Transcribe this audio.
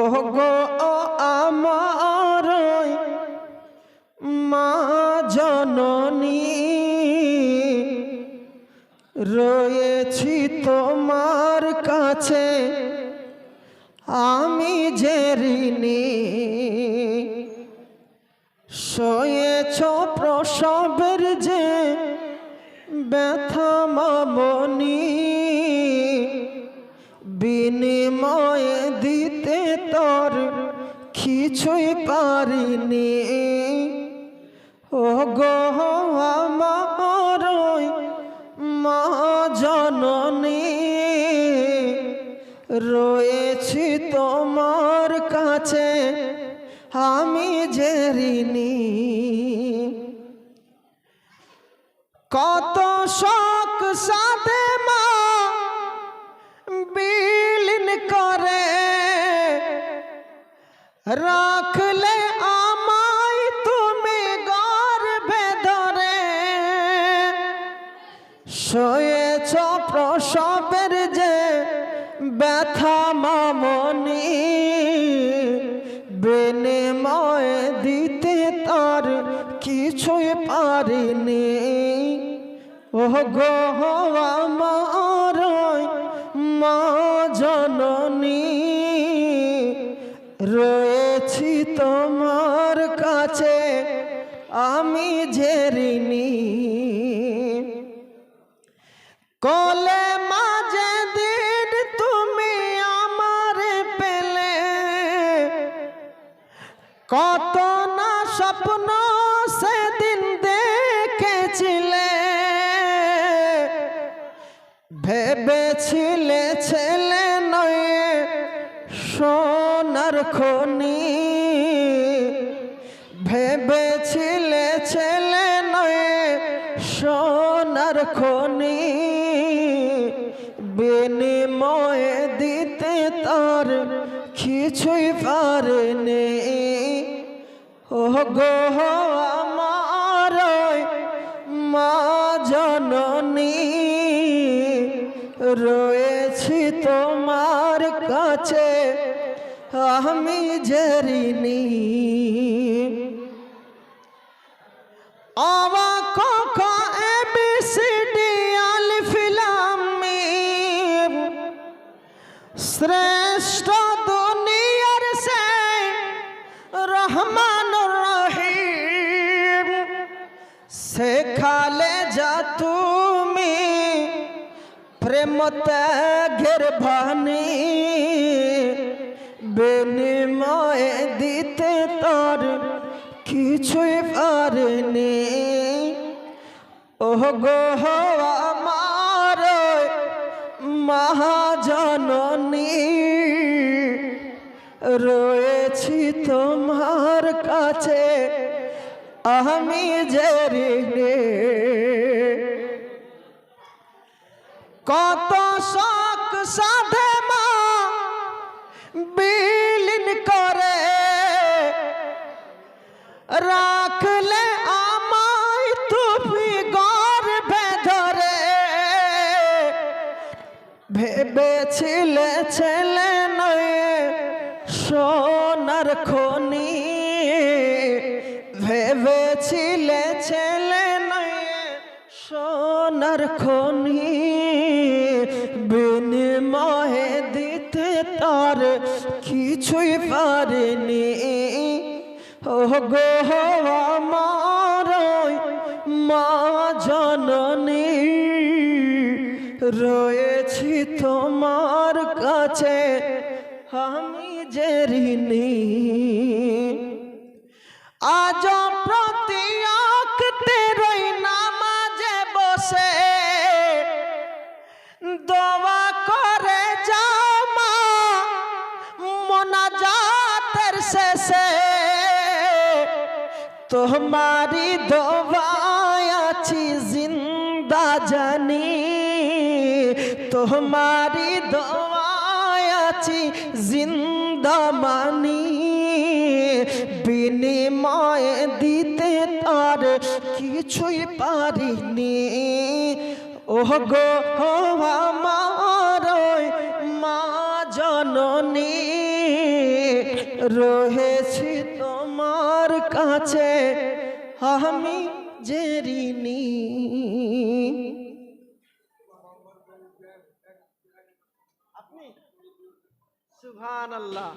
ও গো আমার মা জননী, রয়েছি তোমার কাছে, আমি যে ঋণী। শয়েছ প্রসবের যে ব্যথা মামনি। কিছুই পারিনি। ও গো আমার মা জননী, রয়েছি তোমার কাছে, আমি ঋণী কত শোক সাথে রাখলে আমায় তুমি গর্ভে ধরে। শয়েছ প্রসবের যে ব্যথা মামনি, বিনিময় দিতে তার কিছুই পারিনি। ও গো আমার মা জননী কলে মাঝে দিন তুমি আমার পেলে। কত না স্বপ্ন সেদিন দেখেছিলে। ভেবেছিলে ছেলে নয় সোনার খনি। ভেবেছিলে ছেলে নয় সোনার খনি। বিনিময়ে দিতে তার কিছুই পারেনি ও গো আমার মা জননী, রয়েছি তোমার কাছে, আমি যে ঋণী শ্রেষ্ঠ দুনিয়ার সে রহমান রহিম। শেখালে যা তুমি প্রেম ত্যাগের ভানি বিনিময়ে দিতে তার কিছুই পারেনি। ও গো আমার মহাজননী রয়েছি তোমার কাছে। আমি যে ঋণী কত শোক সাধে মা বিলীন করে। রাখলে ভেবেছিলে ছেলে নয় সোনার খনি? ভেবেছিলে ছেলে নয় সোনার খনি? বিনিময়ে দিতে তার কিছুই পারেনি। ও গো আমার মা জননী রয়েছি তোমার কাছে, আমি যে ঋণী। আজ প্রতি রই নামাজে বসে, দোয়া করে জামা মোনাজাতের শেষে। তোমারি দোয়ায় আছি, জিন্দা জানি। তোমারি দোয়ায় আছি, জিন্দা মানি বিনিময়ে দিতে তার কিছুই পারিনি। ও গো আমার মা জননী রহেছি তোমার কাছে। আমি ঋণী সুবহান আল্লাহ